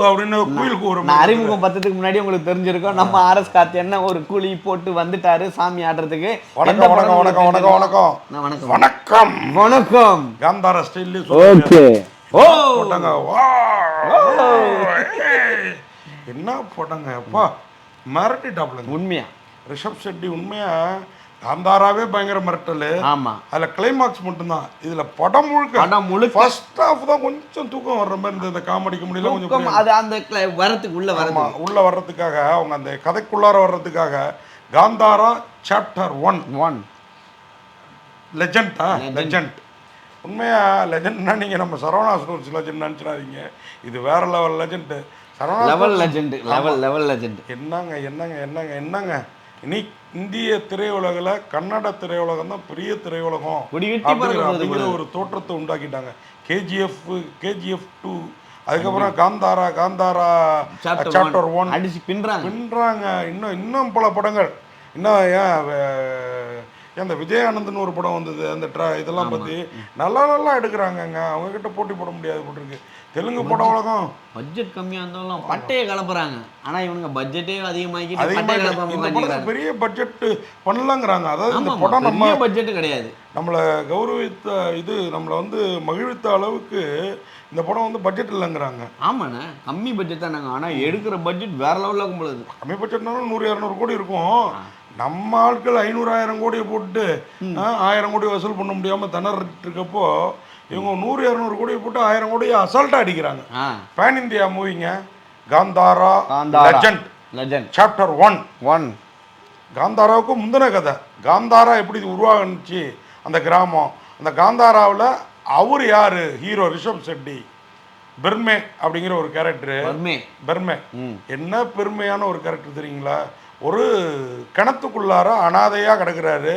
அப்படின்னு குயில் கூறும் நான் அறிமுகம் பத்ததுக்கு முன்னாடி உங்களுக்கு தெரிஞ்சிருக்கும். நம்ம ஆர்எஸ் கார்த்தி என்ன ஒரு குழி போட்டு வந்துட்டாரு சாமி ஆடுறதுக்கு. வணக்கம் வணக்கம் வணக்கம் வணக்கம்? வணக்கம். வணக்கம். வணக்கம். காந்தார ஸ்டைல்லே ஓகே. ஓ. போட்டாங்க. என்ன போட்டாங்க? அப்பா மிரட்டிட்டாப்லங்க. உண்மையா? ரிஷப் செட்டி உண்மையா? காந்தாராவே பயங்கர மிரட்டல். ஆமா. அதுல கிளைமாக்ஸ் மட்டும்தான். இதுல படம் முழுக்க படம் முழுக்க ஃபர்ஸ்ட் ஹாஃப் தான் கொஞ்சம் தூக்கம் வர்ற மாதிரி இருந்தது. இந்த காமெடிக்கு முடியல கொஞ்சம் அது அந்த வரத்துக்கு உள்ள வரது ஆமா உள்ள வர்றதுக்காக அவங்க அந்த கதைக்குள்ளார வர்றதுக்காக காந்தாரா சாப்டர் ஒன் ஒன் லெஜண்டா லெஜண்ட் உண்மையா லெஜண்ட்னா நீங்க நம்ம சரவணா ஸ்டோர்ஸ் லெஜண்ட் நினச்சிடாதீங்க. இது வேற level legend Saravana level legend level level legend என்னங்க என்னங்க என்னங்க என்னங்க? இனி இந்திய திரையுலகில் கன்னட திரையுலகம் தான் பெரிய திரையுலகம் அப்படிங்கிற ஒரு தோற்றத்தை உண்டாக்கிட்டாங்க. கேஜிஎஃப் கேஜிஎஃப் டூ அதுக்கப்புறம் Kantara Kantara chapter chapter one அடிச்சு பின்றாங்க பின்றாங்க இன்னும் இன்னும் பல படங்கள். இன்னும் ஏன் இந்த விஜயானந்தன் ஒரு படம் வந்தது அந்த ட்ரா இதெல்லாம் பற்றி நல்லா நல்லா எடுக்கிறாங்கங்க அவங்க கிட்ட போட்டி போட முடியாது போட்டிருக்கு தெலுங்கு படம் உலகம் பட்ஜெட் கம்மியா இருந்தாலும் பட்டையை கலப்புறாங்க ஆனா இவனுங்க பட்ஜெட்டே அதிகமாக்கிட்டு அதிகமாக பட்டையை கலப்பாம இந்த பண்ணிக்கிறாங்க படத்துக்கு பெரிய பட்ஜெட் பண்ணலாங்கிறாங்க. அதாவது இந்த படம் நம்ம பெரிய பட்ஜெட் கிடையாது. நம்மளை கௌரவித்த இது நம்மளை வந்து மகிழ்வித்த அளவுக்கு இந்த படம் வந்து பட்ஜெட் இல்லைங்கிறாங்க. ஆமாண்ணே. கம்மி பட்ஜெட் தானாங்க. ஆனா எடுக்கிற பட்ஜெட் வேற லெவல்ல கும்பலுது கம்மி பட்ஜெட்னாலும் நூறு இரநூறு கோடி இருக்கும். நம்ம ஆட்கள் ஐநூறு ஆயிரம் கோடியை போட்டு ஆயிரம் கோடி வசூல் பண்ண முடியாம திணறிட்டு இருக்கப்போ இவங்க நூறு இரநூறு கோடியை போட்டு ஆயிரம் கோடியை அசால்ட்டா அடிக்கிறாங்க. Pan India மூவிங்க Kantara. Legend legend chapter one one காந்தாராவுக்கு முந்தின கதை. காந்தாரா எப்படி இது உருவாகுனுச்சு அந்த கிராமம். அந்த காந்தாராவில் அவர் யாரு? ஹீரோ ரிஷப் செட்டி பெர்மே அப்படிங்கிற ஒரு கேரக்டரு பெர்மே. ம். என்ன பெருமையான ஒரு கேரக்டர் தெரியுங்களா? ஒரு கிணத்துக்குள்ளார அனாதையாக கிடக்குறாரு.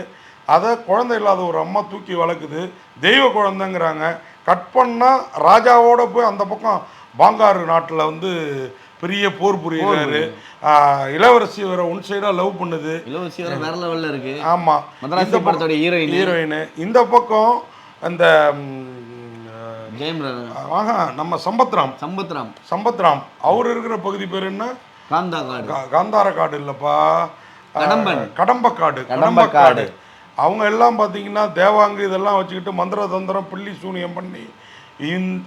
அதை குழந்தை இல்லாத ஒரு அம்மா தூக்கி வளர்க்குது தெய்வ குழந்தைங்கிறாங்க. கட் பண்ணால் ராஜாவோட போய் அந்த பக்கம் பாங்காரு நாட்டில் வந்து பெரிய போர் புரியுறாரு. இளவரசி வேற ஒன் சைடாக லவ் பண்ணுது. இலவசி வேற வேற லெவல்ல இருக்கு. ஆமாம் மதராசி படத்தோட ஹீரோயின் ஹீரோயின் இந்த பக்கம் அந்த ஜெயம் ஆஹ், நம்ம சம்பத்ராம். சம்பத்ராம். சம்பத்ராம். அவர் இருக்கிற பகுதி பேர் என்ன? காந்தார காடு இல்லப்பா. கடம்பக்காடு கடம்பக்காடு. அவங்க எல்லாம் பார்த்தீங்கன்னா தேவாங்கு இதெல்லாம் வச்சுக்கிட்டு மந்திர தந்திரம் பில்லி சூனியம் பண்ணி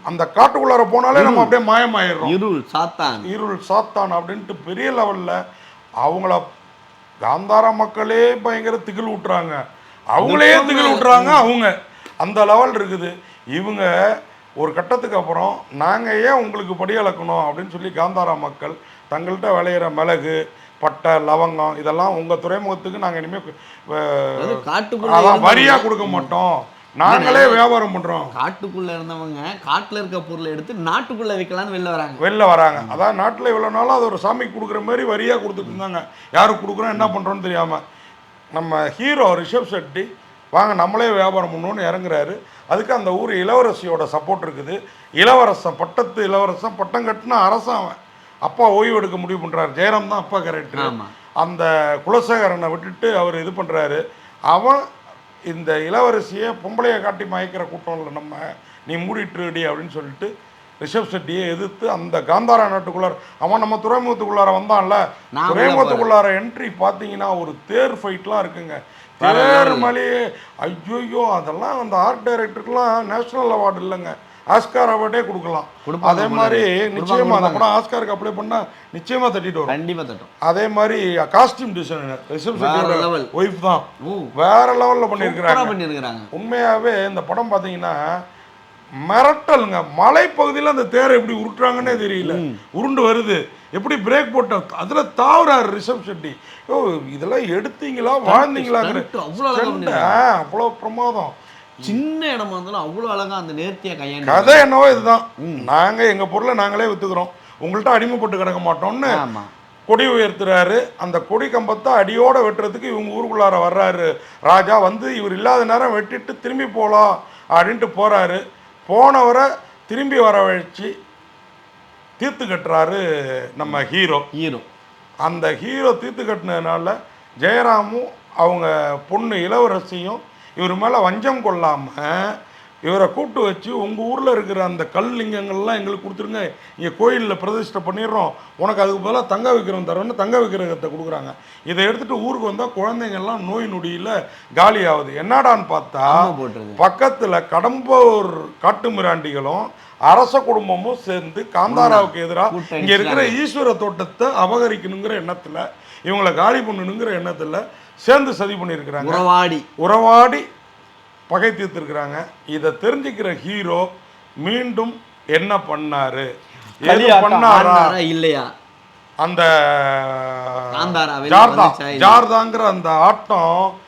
அந்த காட்டுக்குள்ளார போனாலே நம்ம அப்படியே மாயமாயிடுறோம். இருள் சாத்தான். இருள் சாத்தான் அப்படின்ட்டு பெரிய லெவல்ல அவங்கள காந்தார மக்களே பயங்கர திகில் விட்டுறாங்க அவங்களே திகில் விட்டுறாங்க அவங்க. அந்த லெவல் இருக்குது. இவங்க ஒரு கட்டத்துக்கு அப்புறம் நாங்கள் ஏன் உங்களுக்கு படி அளக்கணும்? அப்படின்னு சொல்லி காந்தாரா மக்கள் தங்கள்கிட்ட விளையிற மிளகு பட்டை லவங்கம் இதெல்லாம் உங்கள் துறைமுகத்துக்கு நாங்கள் இனிமேல் அதான் வரியாக கொடுக்க மாட்டோம். நாங்களே வியாபாரம் பண்ணுறோம் காட்டுக்குள்ள இருந்தவங்க காட்டுல இருக்க பொருளை எடுத்து நாட்டுக்குள்ள வைக்கலாம்னு வெளில வராங்க. வெளில வராங்க. அதான் நாட்டில் இவ்வளோ நாளும் அது ஒரு சாமிக்கு கொடுக்குற மாதிரி வரியாக கொடுத்துட்டு இருந்தாங்க. யாருக்கு கொடுக்குறோம் என்ன பண்ணுறோன்னு தெரியாமல் நம்ம ஹீரோ ரிஷப் செட்டி வாங்க நம்மளே வியாபாரம் பண்ணணும்னு இறங்குறாரு. அதுக்கு அந்த ஊர் இளவரசியோட சப்போர்ட் இருக்குது. இளவரசன் பட்டத்து இளவரசன் பட்டம் கட்டின அரசன் அவன். அப்பா ஓய்வு எடுக்க முடிவு பண்ணுறாரு ஜெயராம் தான் அப்பா கேரக்டர் ஆமா. அந்த குலசேகரனை விட்டுட்டு அவர் இது பண்ணுறாரு அவன் இந்த இளவரசியை பொம்பளையை காட்டி மயக்கிற கூட்டம் இல்லை நம்ம. நீ மூடிட்டுடி அப்படின்னு சொல்லிட்டு ரிஷப் செட்டியை எதிர்த்து அந்த காந்தாரா நாட்டுக்குள்ளார அவன் நம்ம துறைமுகத்துக்குள்ளார வந்தான்ல. துறைமுகத்துக்குள்ளார என்ட்ரி பார்த்தீங்கன்னா ஒரு தேர் ஃபைட்லாம் இருக்குங்க. தேர் மலையே ஐயோ அதெல்லாம் அந்த ஆர்ட் டைரக்டருக்குலாம் நேஷனல் அவார்டு இல்லைங்க. ஆஸ்கார் அவார்டே கொடுக்கலாம். அதே மாதிரி. நிச்சயமா அந்த. படம் ஆஸ்காருக்கு அப்ளை பண்ணா நிச்சயமா தட்டிட்டு வரும். கண்டிப்பா தட்டும். அதே மாதிரி காஸ்டியூம் டிசைனர் level. ஒய்ஃப் தான். வேற லெவல்ல பண்ணியிருக்கிறாங்க. பண்ணிருக்காங்க உண்மையாவே இந்த படம் பார்த்தீங்கன்னா மிரட்டலுங்க. மலைப்பகுதியில் அந்த தேரை எப்படி உருட்டுறாங்கன்னே தெரியல. உருண்டு வருது. எப்படி பிரேக் போட்ட அதுல தாவுறாரு ரிஷப் செட்டி ஓ இதெல்லாம் எடுத்தீங்களா ஆ, அவ்வளோ பிரமாதம். சின்ன இடமா இருந்தாலும் அவ்வளவு அழகா அந்த நேர்த்தியா கையாண்டு கதை என்னவோ இதுதான். நாங்க எங்க பொருளை நாங்களே வித்துக்கிறோம். உங்கள்கிட்ட அடிமைப்பட்டு கிடக்க மாட்டோம்னு கொடி உயர்த்துறாரு. அந்த கொடி கம்பத்தை அடியோட வெட்டுறதுக்கு இவங்க ஊருக்குள்ளார வர்றாரு. ராஜா வந்து இவர் இல்லாத நேரம் வெட்டிட்டு திரும்பி போகலாம் அப்படின்ட்டு போறாரு. போனவரை திரும்பி வர வச்சு தீர்த்து கட்டுறாரு நம்ம ஹீரோ. ஹீரோ. அந்த ஹீரோ தீர்த்து கட்டினதுனால ஜெயராமும் அவங்க பொண்ணு இளவரசியும் இவர் மேலே வஞ்சம் கொள்ளாமல் இவரை கூப்பிட்டு வச்சு உங்கள் ஊரில் இருக்கிற அந்த கல் லிங்கங்கள்லாம் எங்களுக்கு கொடுத்துருங்க. இங்கே கோயிலில் பிரதிஷ்டை பண்ணிடுறோம். உனக்கு அதுக்கு பதிலாக தங்க விக்கிரம் தரோன்னு தங்க விக்கிரகத்தை கொடுக்குறாங்க. இதை எடுத்துகிட்டு ஊருக்கு வந்தால் குழந்தைங்கள்லாம் நோய் நொடியில் காலி ஆகுது. என்னடான்னு பார்த்தா பக்கத்தில் கடம்பூர் காட்டு மிராண்டிகளும் அரச குடும்பமும் சேர்ந்து காந்தாராவுக்கு எதிராக இங்கே இருக்கிற ஈஸ்வர தோட்டத்தை அபகரிக்கணுங்கிற எண்ணத்தில் இவங்களை காலி பண்ணணுங்கிற எண்ணத்தில் சேர்ந்து சதி பண்ணியிருக்கிறாங்க. உறவாடி. உறவாடி பகை தீர்த்திருக்கிறாங்க. இதை தெரிஞ்சுக்கிற ஹீரோ மீண்டும் என்ன பண்ணாரு? இல்லையா? அந்த ஜார்தா? ஜார்தாங்கிற அந்த ஆட்டம்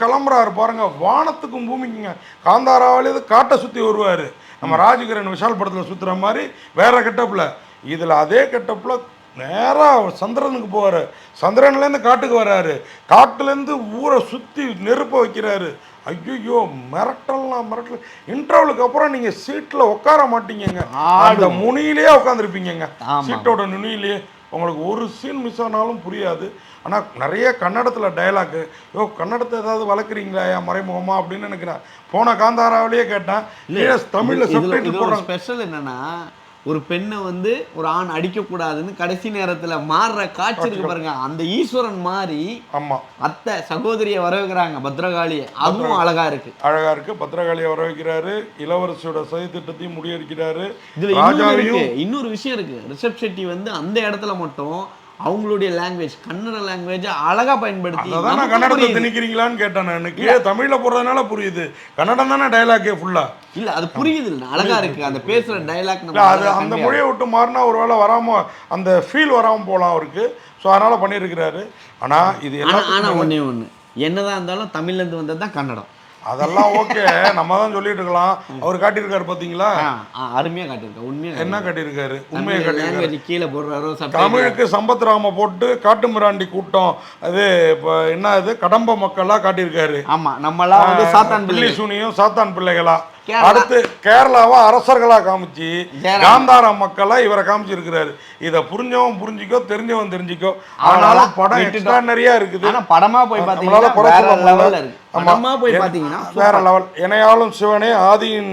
கிளம்புறாரு பாருங்க. வானத்துக்கும் பூமிக்குங்க. காந்தாராவிலே காட்டை சுற்றி வருவார். நம்ம ராஜகிரண் விஷால் படத்தில் சுற்றுற மாதிரி வேற கெட்டப்பில். இதில் அதே கெட்டப்பில் நேராக சந்திரனுக்கு போவார். சந்திரன்லேருந்து காட்டுக்கு வராரு. காட்டுலேருந்து ஊரை சுற்றி நெருப்ப வைக்கிறாரு. ஐயோ மிரட்டல்லாம் மிரட்டல் இன்டர்வலுக்கு அப்புறம் நீங்கள் சீட்டில் உட்கார மாட்டீங்கங்க. அந்த முனியிலே உட்காந்துருப்பீங்கங்க. சீட்டோட நுனியிலே உங்களுக்கு ஒரு சீன் மிஸ் ஆனாலும் புரியாது. ஆனால் நிறைய கன்னடத்தில் டயலாக்கு யோ கன்னடத்தை ஏதாவது வளர்க்குறீங்களா? ஏன் மறைமுகமா? அப்படின்னு நினைக்கிறேன். போன காந்தாராவிலேயே கேட்டேன். தமிழில் போடுறாங்க. ஸ்பெஷல் என்னன்னா ஒரு பெண்ணை வந்து ஒரு ஆண் அடிக்க கூடாதுன்னு கடைசி நேரத்துல மாறுற காட்சி இருக்கு பாருங்க. அந்த ஈஸ்வரன் மாதிரி ஆமாம் அத்தை சகோதரியை வர வைக்கிறாங்க பத்ரகாளியை. அதுவும் அழகா இருக்கு. அழகா இருக்கு. பத்திரகாளியை வர வைக்கிறாரு இளவரசியோட சதி திட்டத்தையும் முறியடிக்கிறாரு இதுல இன்னொரு விஷயம் இருக்கு. ரிஷப் ஷெட்டி வந்து அந்த இடத்துல மட்டும் அவங்களுடைய லாங்குவேஜ் கன்னட லாங்குவேஜ் அழகா பயன்படுத்தி அதான் நான் கன்னடத்தை. திணிக்கிறீங்களான்னு கேட்டேன் நான். எனக்கு தமிழில் போடுறதுனால புரியுது. கன்னடம் தானே டைலாக்கே ஃபுல்லாக இல்ல அது புரியுது இல்ல. அழகா இருக்கு. அந்த பேசுற டைலாக் அது அந்த மொழியை விட்டு மாறினா ஒரு வேளை வராம அந்த ஃபீல் வராம போகலாம் அவருக்கு. ஸோ அதனால பண்ணியிருக்கிறாரு. ஆனா இது ஆனா ஆனா எல்லாம் ஒண்ணே ஒண்ணு. என்னதான் இருந்தாலும் தமிழ்ல இருந்து வந்தது தான் கன்னடம். அதெல்லாம் ஓகே. நம்ம தான் சொல்லிட்டு இருக்கலாம் அவர் காட்டியிருக்காரு பாத்தீங்களா? அருமையா காட்டியிருக்க உண்மையா என்ன காட்டியிருக்காரு. உண்மையை காட்டியிருக்காரு. கீழே போடுறாரோ தமிழுக்கு சம்பத் ராம போட்டு காட்டு மிராண்டி கூட்டம். அது இப்போ என்ன இது கடம்ப மக்களா காட்டியிருக்காரு. ஆமா நம்மளாம் வந்து சாத்தான் பிள்ளை சூனியும் சாத்தான் பிள்ளைகளா. அடுத்து கேரளாவை அரசர்களா காமிச்சு. காந்தார மக்களா இவரை காமிச்சிருக்கிறாரு. இதை புரிஞ்சவன் புரிஞ்சிக்கோ தெரிஞ்சவன் தெரிஞ்சிக்கோ. ஆனாலும் அவ்வளவுதான். படம். எக்ஸ்ட்ரானரியா இருக்குது. ஆனா படமா போய் பாத்தீங்கன்னா வேற போய் பாத்தீங்கன்னா லெவல் இணையாளும் சிவனே ஆதியின்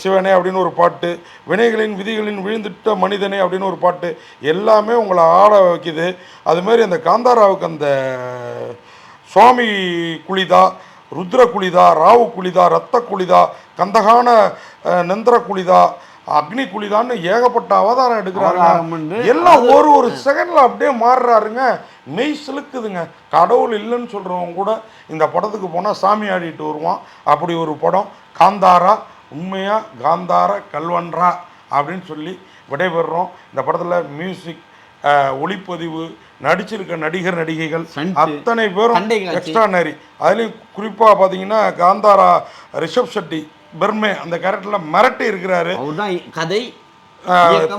சிவனே அப்படின்னு ஒரு பாட்டு வினைகளின் விதிகளின் விழுந்துட்ட மனிதனே அப்படின்னு ஒரு பாட்டு எல்லாமே உங்களை ஆட வைக்குது. அது மாதிரி அந்த காந்தாராவுக்கு அந்த சுவாமி குளிதா ருத்ர குளிதா ராவு குளிதா ரத்த குளிதா கந்தகான நந்திர குளிதா அக்னி குளிதான்னு ஏகப்பட்ட அவதாரம் எடுக்கிறாங்க. எல்லாம் ஒரு ஒரு செகண்ட்ல அப்படியே மாறுறாருங்க. மெய் சிலுக்குதுங்க. கடவுள் இல்லைன்னு சொல்றவங்க கூட இந்த படத்துக்கு போனா சாமி ஆடிட்டு வருவான். அப்படி ஒரு படம். காந்தாரா உண்மையா? காந்தார கல்வன்றா? அப்படின்னு சொல்லி விடைபெறுறோம். இந்த படத்துல மியூசிக் ஒளிப்பதிவு நடிச்சிருக்க நடிகர் நடிகைகள் அத்தனை பேரும் காட்சி. எக்ஸ்ட்ரானரி அதுலேயும் குறிப்பாக பார்த்தீங்கன்னா காந்தாரா ரிஷப் ஷெட்டி பெர்மே அந்த கேரக்டரில் மிரட்டி இருக்கிறாரு. கதை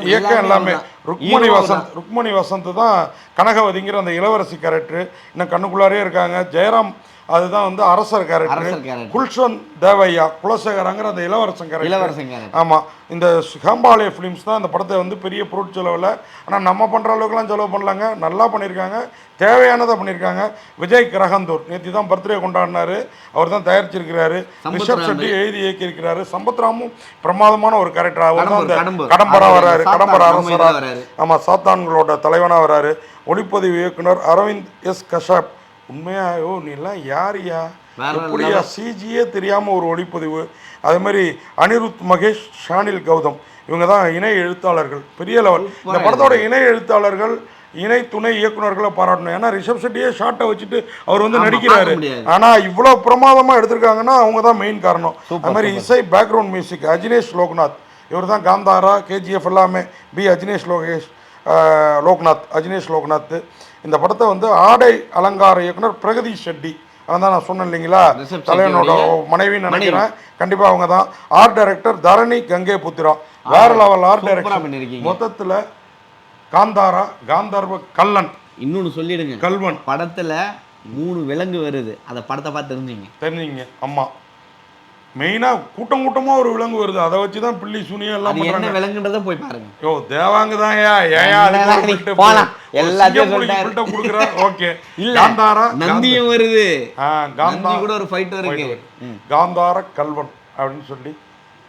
இயக்கம் எல்லாமே. ருக்மணி வசந்த் ருக்மணி வசந்த் தான் கனகவதிங்கிற அந்த இளவரசி கேரக்டர் இன்னும் கண்ணுக்குள்ளாரே இருக்காங்க. ஜெயராம் அதுதான் வந்து அரசர் கேரக்டர். குல்ஷன் தேவையா குலசேகரங்கிற அந்த இளவரசன் கேரக்டர். இளவரசன். ஆமாம் இந்த ஹேம்பாலய ஃபிலிம்ஸ் தான் இந்த படத்தை வந்து பெரிய பொருட்செலவில் ஆனால் நம்ம பண்ணுற அளவுக்குலாம் செலவு பண்ணலாங்க. நல்லா பண்ணியிருக்காங்க தேவையானதை பண்ணியிருக்காங்க விஜய் கிரகந்தூர் நேற்று தான் பர்த்டே கொண்டாடினாரு. அவர் தான் தயாரிச்சிருக்கிறாரு. ரிஷப். ஷெட்டி எழுதி இயக்கியிருக்கிறாரு. சம்பத்ராமும் பிரமாதமான ஒரு கேரக்டர் அவர் தான் அந்த கடம்பூர், கடம்பரா கடம்பூர். அரசரா. இதுல வராரு. ஆமா சாத்தான்களோட தலைவனா வராரு. ஒளிப்பதிவு இயக்குனர் அரவிந்த் எஸ் கஷாப். உண்மையா ஐயோ நீலாம் யாரியா எப்படியா சிஜியே தெரியாம ஒரு ஒளிப்பதிவு. அதே மாதிரி அனிருத் மகேஷ் ஷானில் கௌதம். இவங்க தான் இணை எழுத்தாளர்கள். பெரிய லெவல். இந்த படத்தோட இணை எழுத்தாளர்கள் இணை துணை இயக்குனர்களை பாராட்டணும். ஏன்னா ரிஷப் ஷெட்டியே ஷார்ட்டை வச்சுட்டு அவர் வந்து நடிக்கிறாரு. பார்க்க முடியாது. ஆனா இவ்வளவு பிரமாதமா எடுத்திருக்காங்கன்னா அவங்க தான் மெயின் காரணம். அது மாதிரி இசை பேக்ரவுண்ட் மியூசிக் அஜினேஷ் லோக்நாத். இவர் தான் காந்தாரா கேஜிஎஃப் எல்லாமே பி அஜினேஷ் லோகேஷ் லோக்நாத் அஜினேஷ் லோக்நாத். இந்த படத்தை வந்து ஆடை அலங்கார இயக்குனர் பிரகதீஷ் ஷெட்டி. அவன் தான் நான் சொன்னேன் இல்லைங்களா? தலைவனோட மனைவின்னு நினைக்கிறேன். கண்டிப்பா அவங்க தான். ஆர்ட் டைரக்டர் தரணி கங்கை புத்திரா வேற லெவல் ஆர்ட் டைரக்டர். மொத்தத்துல காந்தாரா காந்தர்வ கல்லன் இன்னொன்னு சொல்லிடுங்க. கல்வன் படத்துல மூணு விலங்கு வருது. அந்த படத்தை பார்த்து தெரிஞ்சுங்க. தெரிஞ்சுங்க. அம்மா மெயினாக கூட்டம் கூட்டமாக ஒரு விலங்கு வருது. அதை வச்சு தான் பில்லி சுனியம் எல்லாம் என்ன விலங்குன்றத போய் பாருங்க. யோ தேவாங்க தான் ஏன்? போலாம். எல்லாத்தையும் கொடுக்குறா. ஓகே. இல்ல காந்தாரா? நந்தியும் வருது. ஆ, காந்தா. நந்தி கூட ஒரு ஃபைட் இருக்கு. காந்தார கல்வன் அப்படின்னு சொல்லி.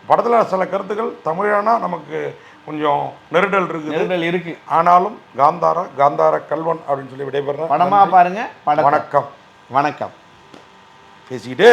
படத்தில் சில கருத்துக்கள் தமிழானா நமக்கு கொஞ்சம் நெருடல் இருக்குது. நெருடல் இருக்கு. ஆனாலும் காந்தாரா காந்தார கல்வன் அப்படின்னு சொல்லி விடைபெறேன் படமா பாருங்க. வணக்கம். வணக்கம். பேசிக்கிட்டே.